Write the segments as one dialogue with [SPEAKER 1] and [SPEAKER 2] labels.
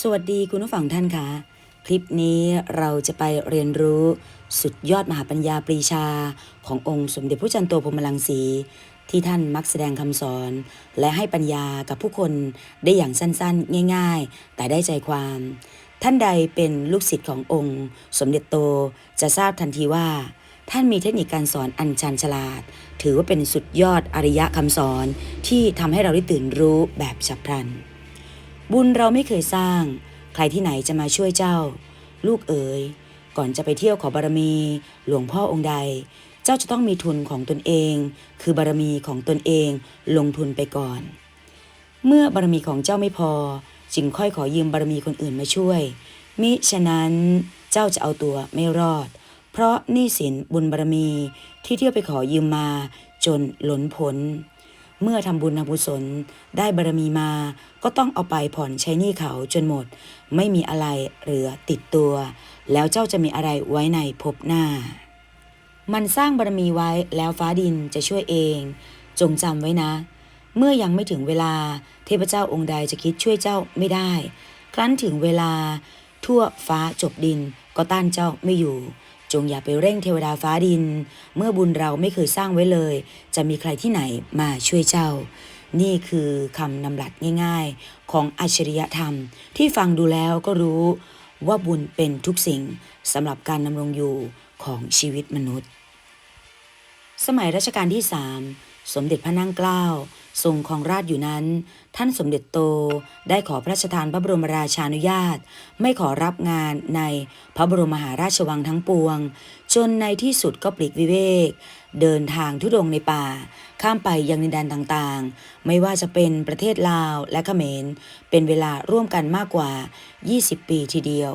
[SPEAKER 1] สวัสดีคุณผู้ฟังท่านคะคลิปนี้เราจะไปเรียนรู้สุดยอดมหาปัญญาปรีชา ขององค์สมเด็จพระจันโตพรมลังสี ที่ท่านมักแสดงคำสอน และให้ปัญญากับผู้คนได้อย่างสั้นๆ ง่ายๆ แต่ได้ใจความ ท่านใดเป็นลูกศิษย์ขององค์ สมเด็จโตจะทราบทันทีว่า ท่านมีเทคนิคการสอนอันชันฉลาด ถือว่าเป็นสุดยอดอริยะคำสอนที่ทำให้เราได้ตื่นรู้แบบฉับพลัน บุญเราไม่เคยสร้าง ใครที่ไหนจะมาช่วยเจ้า ลูกเอ๋ย ก่อนจะไปเที่ยวขอบารมี หลวงพ่อองค์ใด เจ้าจะต้องมีทุนของตนเอง คือบารมีของตนเองลงทุนไปก่อน เมื่อบารมีของเจ้าไม่พอ จึงค่อยขอยืมบารมีคนอื่นมาช่วย มิฉะนั้นเจ้าจะเอาตัวไม่รอด เพราะหนี้สินบุญบารมีที่เที่ยวไปขอยืมมาจนหล้นพ้น เมื่อทำบุญทำกุศลได้บารมีมา ก็ต้องเอาไปผ่อนใช้หนี้เขาจนหมด ไม่มีอะไรเหลือติดตัว แล้วเจ้าจะมีอะไรไว้ในภพหน้า มันสร้างบารมีไว้แล้วฟ้าดินจะช่วยเอง จงจำไว้นะ เมื่อยังไม่ถึงเวลา เทพเจ้าองค์ใดจะคิดช่วยเจ้าไม่ได้ ครั้นถึงเวลา ทั่วฟ้าจบดินก็ต้านเจ้าไม่อยู่ จงอย่าไปเร่งเทวดาฟ้าดิน เมื่อบุญเราไม่เคยสร้างไว้เลย จะมีใครที่ไหนมาช่วยเจ้า นี่คือคำนำหลัดง่ายๆ ของอัจฉริยธรรม ที่ฟังดูแล้วก็รู้ว่าบุญเป็นทุกสิ่งสำหรับการดำรงอยู่ของชีวิตมนุษย์ สมัยรัชกาลที่สาม สมเด็จพระนั่งเกล้าทรงครองราชอยู่นั้น ท่านสมเด็จโตได้ขอพระราชทานพระบรมราชานุญาต ไม่ขอรับงานในพระบรมมหาราชวังทั้งปวง จนในที่สุดก็ปลีกวิเวก เดินทางทุดงในป่า ข้ามไปยังดินแดนต่างๆ ไม่ว่าจะเป็นประเทศลาวและเขมร เป็นเวลาร่วมกันมากกว่า 20 ปีทีเดียว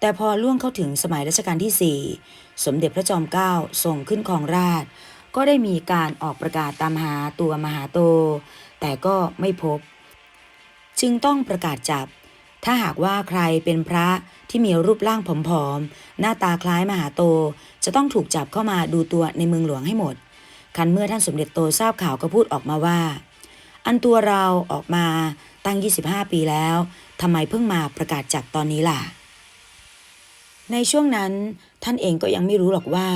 [SPEAKER 1] แต่พอล่วงเข้าถึงสมัยรัชกาลที่ 4 สมเด็จพระจอมเกล้าทรงขึ้นครองราชย์ ก็ได้มีการออกประกาศตามหาตัวมหาโต แต่ก็ไม่พบ จึงต้องประกาศจับ ถ้าหากว่าใครเป็นพระที่มีรูปร่างผอมๆ หน้าตาคล้ายมหาโต จะต้องถูกจับเข้ามาดูตัวในเมืองหลวงให้หมด คันเมื่อท่านสมเด็จโตทราบข่าวก็พูดออกมาว่า อันตัวเราออกมาตั้ง 25 ปีแล้วทำไมเพิ่งมาประกาศจับตอนนี้ล่ะ ในช่วงนั้นท่านเองก็ยังไม่รู้หรอกว่า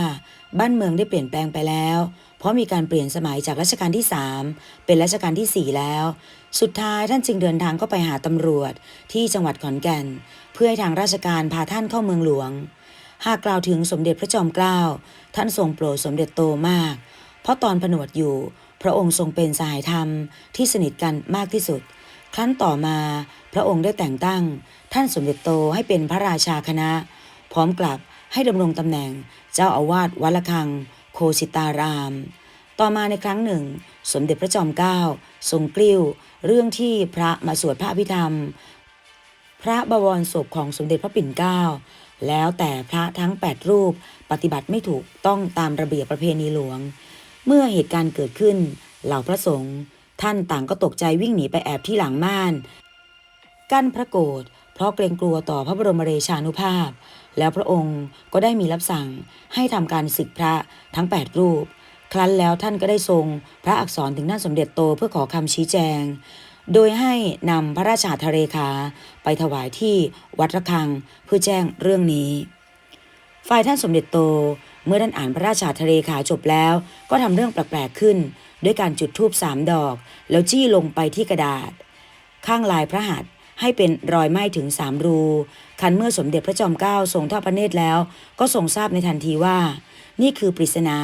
[SPEAKER 1] บ้านเมืองได้เปลี่ยนแปลงไปแล้ว เพราะมีการเปลี่ยนสมัยจากรัชกาลที่ 3 เป็นรัชกาลที่ 4 แล้ว สุดท้ายท่านจึงเดินทางเข้าไปหาตำรวจที่จังหวัดขอนแก่น เพื่อให้ทางราชการพาท่านเข้าเมืองหลวง หากกล่าวถึงสมเด็จพระจอมเกล้าท่านทรงโปรดสมเด็จโตมาก เพราะตอนผนวดอยู่ พระองค์ทรงเป็นสหายธรรมที่สนิทกันมากที่สุด ครั้นต่อมา พระองค์ได้แต่งตั้ง ท่านสมเด็จโตให้เป็นพระราชาคณะ ร้อมกลับให้ดำรงตำแหน่งเจ้าอาวาสวัดละคัง โคสิตาราม ต่อมาในครั้งหนึ่ง สมเด็จพระจอมเกล้าทรงกลิ้ว เรื่องที่พระมาสวดพระอภิธรรม พระบวรศพของสมเด็จพระปิ่นเกล้าแล้วแต่พระทั้ง 8 รูปปฏิบัติไม่ถูกต้องตามระเบียบประเพณีหลวง เมื่อเหตุการณ์เกิดขึ้น เหล่าพระสงฆ์ท่านต่างก็ตกใจวิ่งหนีไปแอบที่หลังม่าน กั้นพระโกรธ เพราะเกรงกลัวต่อพระบรมเรชานุภาพ แล้วพระองค์ก็ได้มีรับสั่งให้ทำการศึกพระทั้ง 8 รูป ครั้นแล้วท่านก็ได้ทรงพระอักษรถึงท่านสมเด็จโตเพื่อขอคำชี้แจง โดยให้นำพระราชาทะเลขาไปถวายที่วัดระฆังเพื่อแจ้งเรื่องนี้ ฝ่ายท่านสมเด็จโตเมื่อท่านอ่านพระราชาทะเลขาจบแล้ว ก็ทำเรื่องแปลกๆขึ้น ด้วยการจุดธูปสามดอก แล้วจี้ลงไปที่กระดาษ ข้างลายพระหัตถ์ ให้เป็นรอยไหม้ถึงสามรู คันเมื่อสมเด็จพระจอมเกล้าทรงทอดพระเนตรแล้ว ก็ทรงทราบในทันทีว่า นี่คือปริศนา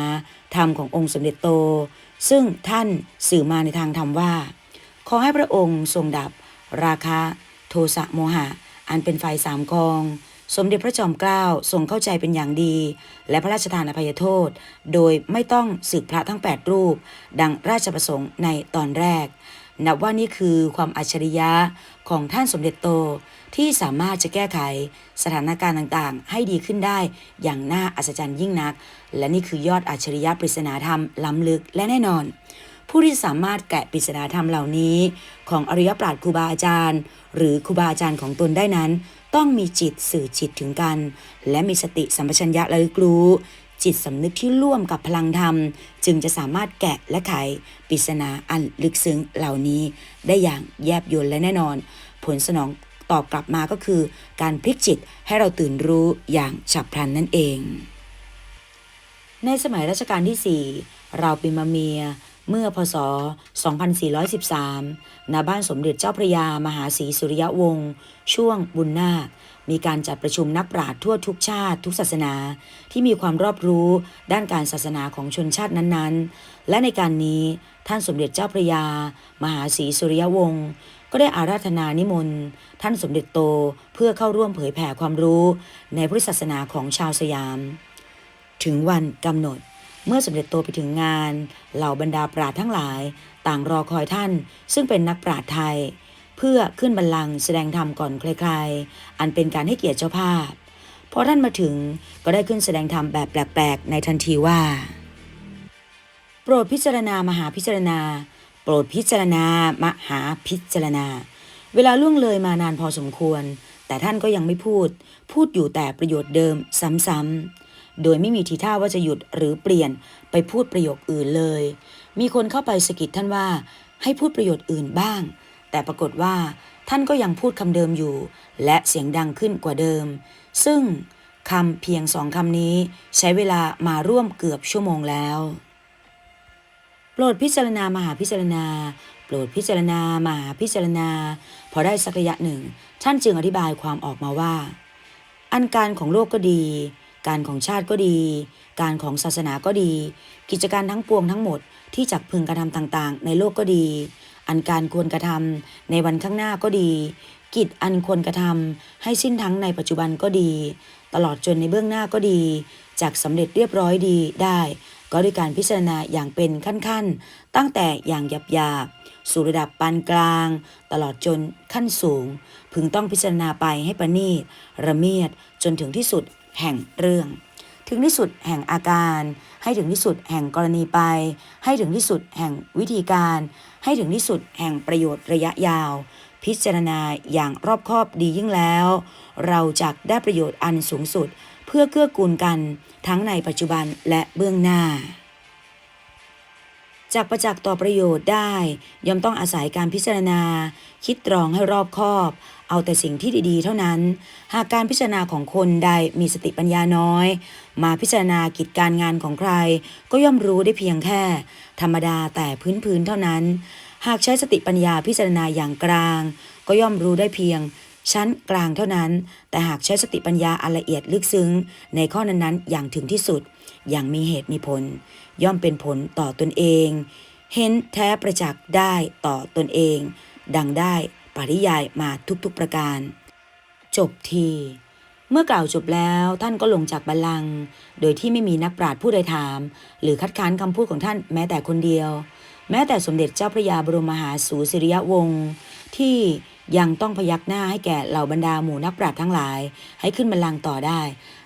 [SPEAKER 1] ธรรมขององค์สมเด็จโต ซึ่งท่านสื่อมาในทางธรรมว่า ขอให้พระองค์ทรงดับ ราคะ โทสะโมหะ อันเป็นไฟสามกอง สมเด็จพระจอมเกล้าทรงเข้าใจเป็นอย่างดี และพระราชทานอภัยโทษ โดยไม่ต้องสึกพระทั้ง 8 รูป ดังราชประสงค์ในตอนแรก นับว่านี่คือความอัจฉริยะของท่านสมเด็จโตที่สามารถจะแก้ไขสถานการณ์ต่างๆ ให้ดีขึ้นได้อย่างน่าอัศจรรย์ยิ่งนัก และนี่คือยอดอัจฉริยะปริศนาธรรมล้ำลึกและแน่นอน ผู้ที่สามารถแกะปริศนาธรรมเหล่านี้ ของอริยปราชญ์ครูบาอาจารย์ หรือครูบาอาจารย์ของตนได้นั้น ต้องมีจิตสื่อจิตถึงกัน และมีสติสัมปชัญญะระลึกรู้ จิตสำนึกที่ร่วมกับพลังธรรม จึงจะสามารถแกะและไขปริศนาอันลึกซึ้งเหล่านี้ ได้อย่างแยบยลและแน่นอน ผลสนองตอบกลับมาก็คือ การพลิกจิตให้เราตื่นรู้อย่างฉับพลันนั่นเอง ในสมัยรัชกาลที่ 4 เราเป็นมาเมีย เมื่อพศ 2413 ณ บ้านสมเด็จเจ้าพระยามหาศรีสุริยวงศ์ ช่วงบุญนาค มีการจัดประชุมนักปราชญ์ทั่วทุกชาติทุกศาสนา ที่มีความรอบรู้ด้านการศาสนาของชนชาตินั้นๆ และในการนี้ท่านสมเด็จเจ้าพระยา มหาศรีสุริยวงศ์ก็ได้อาราธนานิมนต์ ท่านสมเด็จโตเพื่อเข้าร่วมเผยแผ่ความรู้ในพุทธศาสนาของชาวสยาม ถึงวันกำหนด เมื่อสมเด็จโตไปถึงงาน เหล่าบรรดาปราชทั้งหลาย ต่างรอคอยท่าน ซึ่งเป็นนักปราชไทย เพื่อขึ้นบัลลังก์แสดงธรรมก่อนใครๆ อันเป็นการให้เกียรติเจ้าภาพพอท่านมาถึงก็ได้ขึ้นแสดงธรรมแบบแปลกๆ ในทันทีว่า โปรดพิจารณามหาพิจารณา โปรดพิจารณามหาพิจารณา เวลาล่วงเลยมานานพอสมควร แต่ท่านก็ยังไม่พูด พูดอยู่แต่ประโยชน์เดิมซ้ำๆ โดยไม่มีทีท่าว่าจะหยุดหรือเปลี่ยนไปพูดประโยคอื่นเลย มีคนเข้าไปสะกิดท่านว่า ให้พูดประโยชน์อื่นบ้าง แต่ปรากฏว่า ท่านก็ยังพูดคำเดิมอยู่ และเสียงดังขึ้นกว่าเดิม ซึ่งคำเพียงสองคำนี้ ใช้เวลามาร่วมเกือบชั่วโมงแล้วโปรดพิจารณามหาพิจารณา โปรดพิจารณามหาพิจารณา พอได้สักระยะหนึ่ง ท่านจึงอธิบายความออกมาว่า อันการของโลกก็ดี การของชาติก็ดี การของศาสนาก็ดี กิจการทั้งปวงทั้งหมดที่จักพึงกระทำต่างๆ ในโลกก็ดี อันการควรกระทำในวันข้างหน้าก็ดี กิจอันควรกระทำให้สิ้นทั้งในปัจจุบันก็ดี ตลอดจนในเบื้องหน้าก็ดีจากสำเร็จเรียบร้อยดีได้ ก็ด้วยการพิจารณาอย่างเป็นขั้นๆ ตั้งแต่อย่างหยาบๆสู่ระดับปานกลาง ตลอดจนขั้นสูง พึงต้องพิจารณาไปให้ประณีตระเมียดจนถึงที่สุด แห่งเรื่อง ถึงที่สุดแห่งอาการ ให้ถึงที่สุดแห่งกรณีไป ให้ถึงที่สุดแห่งวิธีการ ให้ถึงที่สุดแห่งประโยชน์ระยะยาว พิจารณาอย่างรอบคอบดียิ่งแล้ว เราจะได้ประโยชน์อันสูงสุด เพื่อเกื้อกูลกันทั้งในปัจจุบันและเบื้องหน้า จากประจักษ์ต่อประโยชน์ได้ ย่อมต้องอาศัยการพิจารณา คิดตรองให้รอบคอบ เอาแต่สิ่งที่ดีๆ เท่านั้น หากการพิจารณาของคนใดมีสติปัญญาน้อย มาพิจารณากิจการงานของใคร ก็ย่อมรู้ได้เพียงแค่ ธรรมดาแต่พื้นๆเท่านั้น หากใช้สติปัญญาพิจารณาอย่างกลาง ก็ย่อมรู้ได้เพียงชั้นกลางเท่านั้น แต่หากใช้สติปัญญาอันละเอียดลึกซึ้ง ในข้อนั้นๆ อย่างถึงที่สุด อย่างมีเหตุมีผล ย่อมเป็นผลต่อตนเอง เห็นแท้ประจักษ์ได้ต่อตนเอง ดังได้ปริยายมาทุกๆประการ จบทีเมื่อกล่าวจบแล้วท่านก็ลงจากบัลลังก์โดยที่ไม่มีนักปราชญ์ผู้ใดถาม หรือคัดค้านคำพูดของท่านแม้แต่คนเดียว แม้แต่สมเด็จเจ้าพระยาบรมมหาสูสิริยวงศ์ที่ยังต้องพยักหน้าให้แก่เหล่าบรรดาหมู่นักปราชญ์ทั้งหลาย ให้ขึ้นบัลลังก์ต่อได้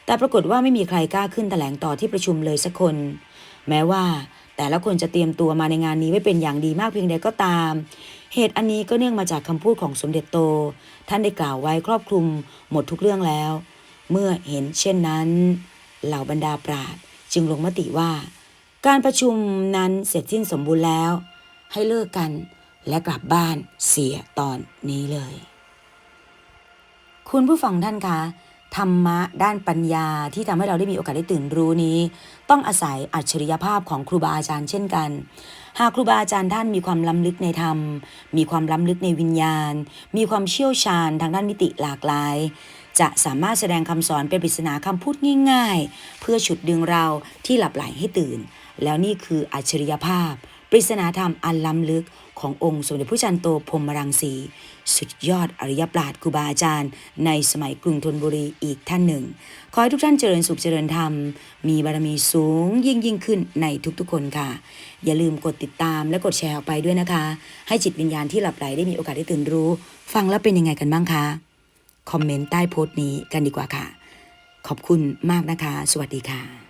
[SPEAKER 1] แต่ปรากฏว่าไม่มีใครกล้าขึ้นแถลงต่อที่ประชุมเลยสักคน แม้ว่า แต่ละคนจะเตรียมตัวมาในงานนี้ไว้เป็นอย่างดีมากเพียงใดก็ตาม เหตุอันนี้ก็เนื่องมาจากคำพูดของสมเด็จโต ท่านได้กล่าวไว้ครอบคลุมหมดทุกเรื่องแล้ว เมื่อเห็นเช่นนั้น เหล่าบรรดาปราชจึงลงมติว่า การประชุมนั้นเสร็จสิ้นสมบูรณ์แล้ว ให้เลิกกันและกลับบ้านเสียตอนนี้เลย คุณผู้ฟังท่านคะ ธรรมะด้านปัญญาที่ทำให้เราได้มีโอกาสได้ตื่นรู้นี้ ต้องอาศัยอัจฉริยภาพของครูบาอาจารย์เช่นกัน หากครูบาอาจารย์ท่านมีความล้ำลึกในธรรม มีความล้ำลึกในวิญญาณ มีความเชี่ยวชาญทางด้านมิติหลากหลาย จะสามารถแสดงคำสอนเป็นปริศนาคำพูดง่าย ๆ เพื่อฉุดดึงเราที่หลับไหลให้ตื่น แล้วนี่คืออัจฉริยภาพ ปริศนาธรรมอันล้ำลึกขององค์สมเด็จพระจันโตพรมรังสี สุดยอดอริยปราชญ์ครูบาอาจารย์ ในสมัยกรุงธนบุรีอีกท่านหนึ่ง ขอให้ทุกท่านเจริญสุขเจริญธรรม มีบารมีสูงยิ่งยิ่งขึ้นในทุกๆคนค่ะ อย่าลืมกดติดตามและกดแชร์ออกไปด้วยนะคะ ให้จิตวิญญาณที่หลับไหลได้มีโอกาสได้ตื่นรู้ ฟังแล้วเป็นยังไงกันบ้างคะคอมเมนต์ใต้โพสต์นี้กันดีกว่าค่ะ ขอบคุณมากนะคะ สวัสดีค่ะ